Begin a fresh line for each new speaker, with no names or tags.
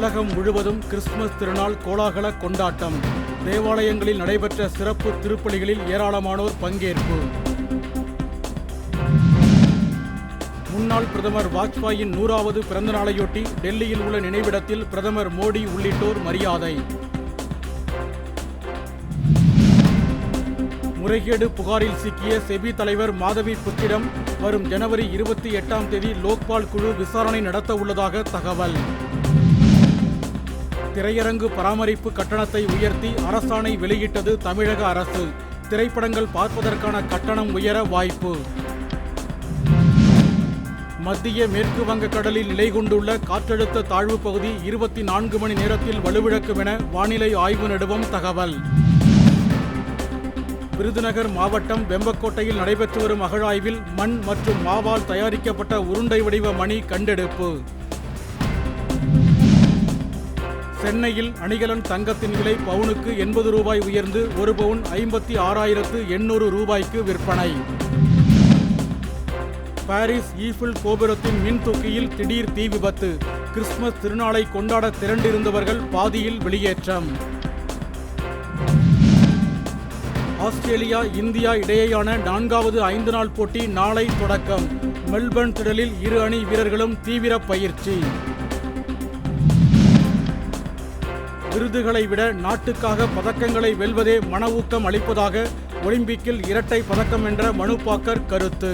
உலகம் முழுவதும் கிறிஸ்துமஸ் திருநாள் கோலாகல கொண்டாட்டம். தேவாலயங்களில் நடைபெற்ற சிறப்பு திருப்பலிகளில் ஏராளமானோர் பங்கேற்பு. முன்னாள் பிரதமர் வாஜ்பாயின் நூறாவது பிறந்த நாளையொட்டி டெல்லியில் உள்ள நினைவிடத்தில் பிரதமர் மோடி உள்ளிட்டோர் மரியாதை. முறைகேடு புகாரில் சிக்கிய செபி தலைவர் மாதவி புத்திடம் வரும் ஜனவரி இருபத்தி எட்டாம் தேதி லோக்பால் குழு விசாரணை நடத்த உள்ளதாக தகவல். திரையரங்கு பராமரிப்பு கட்டணத்தை உயர்த்தி அரசாணை வெளியிட்டது தமிழக அரசு. திரைப்படங்கள் பார்ப்பதற்கான கட்டணம் உயர வாய்ப்பு. மத்திய மேற்கு வங்க கடலில் நிலை கொண்டுள்ள காற்றழுத்த தாழ்வு பகுதி இருபத்தி நான்கு மணி நேரத்தில் வலுவிழக்கும் என வானிலை ஆய்வு நிறுவம் தகவல். விருதுநகர் மாவட்டம் வெம்பக்கோட்டையில் நடைபெற்று வரும் அகழாய்வில் மண் மற்றும் மாவால் தயாரிக்கப்பட்ட உருண்டை வடிவ மணி கண்டெடுப்பு. சென்னையில் அணிகலன் தங்கத்தின் விலை பவுனுக்கு எண்பது ரூபாய் உயர்ந்து ஒரு பவுன் ஐம்பத்தி ஆறாயிரத்து எண்ணூறு ரூபாய்க்கு விற்பனை. பாரிஸ் ஈஃபில் கோபுரத்தின் மின் தொக்கியில் திடீர் தீ விபத்து. கிறிஸ்துமஸ் திருநாளை கொண்டாட திரண்டிருந்தவர்கள் பாதியில் வெளியேற்றம். ஆஸ்திரேலியா இந்தியா இடையேயான நான்காவது ஐந்து நாள் போட்டி நாளை தொடக்கம். மெல்பர்ன் திடலில் இரு அணி வீரர்களும் தீவிர பயிற்சி. விருதுகளை விட நாட்டுக்காக பதக்கங்களை வெல்வதே மன ஊக்கம் அளிப்பதாக ஒலிம்பிக்கில் இரட்டை பதக்கம் என்ற மனு பாக்கர் கருத்து.